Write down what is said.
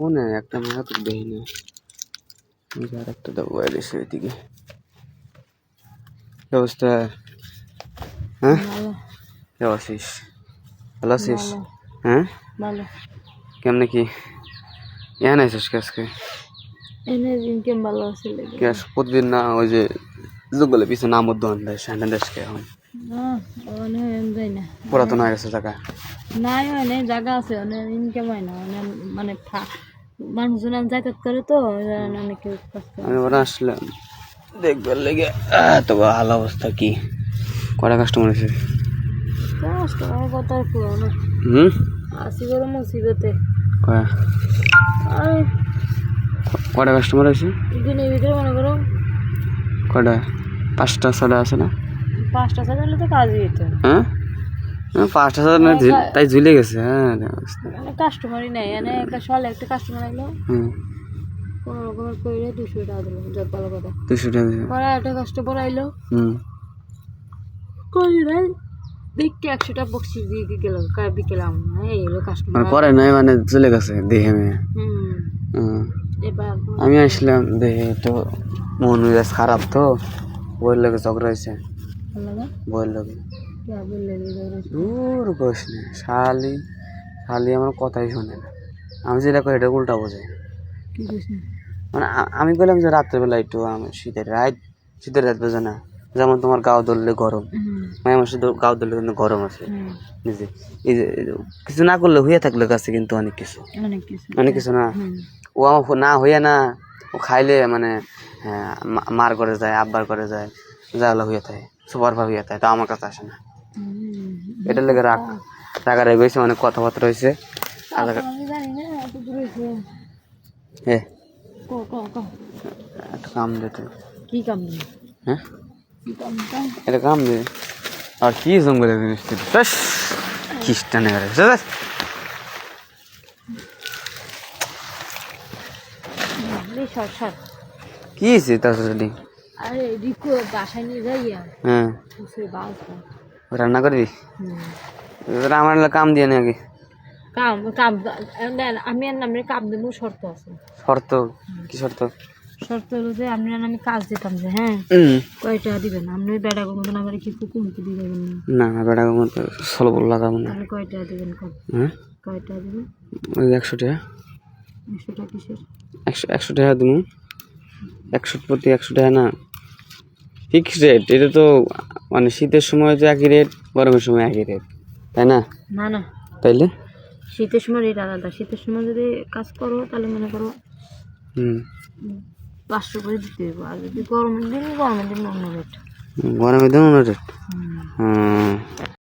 কোনে একটা মেয়ে তো দেখি না। যে আরেকটা দেবো এসে ওইদিকে কি অবস্থা? হ্যাঁ? কেমন আছিস ভালো আছিস? হ্যাঁ? ভালো। কেমনে কি? এখানে আছিস আজকে? এনে প্রতিদিন না ওই যে জঙ্গলের পিছনে নামর দোকান দেয় সান্ডা দেশকে এখন? না ওনে যাই না। পুরাতন হয়ে গেছে জায়গা। নাই মানে জায়গা আছে ইনকাম হয় না মানে মানুষজন যাতায়াত করে তো অনেকে আমি ওরা আসলাম। দেখবার লেগে আহ, তো ভালো অবস্থা কি? কটা কাস্টমার আছে? কষ্ট হয় কত আর কি হুম? আসি করে মুসিবতে। কয়া? কটা কাস্টমার আছে? দিনের ভিতরে মনে করো কটা? পাঁচটা ছটা আছে না? পাঁচটা সাত হলে তো কাজই হতো হ্যাঁ? পাঁচটা ছটা না তাই ঝুলে গেছে হ্যাঁ মানে কাস্টমারই নেই মানে একটা সলে একটা কাস্টমার আইলো হুম। কোনো রকমের করে দুশো টাকা দিলো যত ভালো কথা। দুশো টাকা। পরে একটা কাস্টমার আইলো হুম। কই নাই দেখতে একশো টাকা বক্সিস দিয়ে গেল? বিকেল আমার এই এলো মানে কাস্টমার পরে নয় মানে চলে গেছে দেখে মেয়ে। হুম। আমি আসলাম দেখে তো মন মেজাজ খারাপ তো বইয়ের লোকে ঝগড়া হয়েছে বইয়ের লোকে দূর বস না শালি শালি আমার কথাই শোনে না। আমি যেটা করি এটা উল্টা বোঝে মানে আমি বললাম যে রাত্রেবেলা একটু আমি শীতের রাত শীতের রাত বোঝে না। যেমন তোমার গাও ধরলে গরম। আমার শুধু গাও ধরলে কিন্তু গরম আছে। নিজে এই যে কিছু না করলে হয়ে থাকলে কাছে কিন্তু অনেক কিছু। অনেক কিছু। না? ও আমার না হইয়া না ও খাইলে মানে হ্যাঁ, মার করে যায় আব্বার করে যায় যাওয়ালা হইয়া থাকে সুপার ভাব হইয়া থাকে তা আমার কাছে আসে না। এটার লেগে রাগ রাগা রেগে হয়েছে অনেক কথাবার্তা এ ক কাম দিতে কাম হ্যাঁ? এটা কাম আর কি জঙ্গলে জিনিস খ্রিস্টানে গেলে কি হয়েছে তার সাথে? আরে রিকো বাসায় নিয়ে যাইয়া হ্যাঁ। সে বাস রান্না করবি আমার কাম দিয়ে নে আগে। কাম কাম দেন আমি আর নামে কাম দেবো শর্ত আছে। শর্ত? কি শর্ত? শর্ত হলো যে আপনি আর আমি কাজ দিতাম যে হ্যাঁ? হুম। কয় টাকা দিবেন আপনি বেড়া মতন আমার কি কুকুমকে দিয়ে দেবেন না? না না বেড়া মতো সলব লাগাবো না। তাহলে কয় টাকা দিবেন কম হ্যাঁ? কয় টাকা দিবেন? ওই একশো টাকা। একশো টাকা কিসের? একশো একশো টাকা দেবো। একশো প্রতি একশো টাকা না। ফিক্স রেট এটা তো মানে শীতের সময় তো একই রেট গরমের সময় একই রেট তাই না? না না। তাইলে? শীতের সময় রেট আলাদা। শীতের সময় যদি কাজ করো তাহলে মনে করো হুম। পাঁচশো করে দিতে হবে আর যদি গরমের দিন গরমের দিন অন্য রেট গরমের দিন অন্য রেট হ্যাঁ হুম।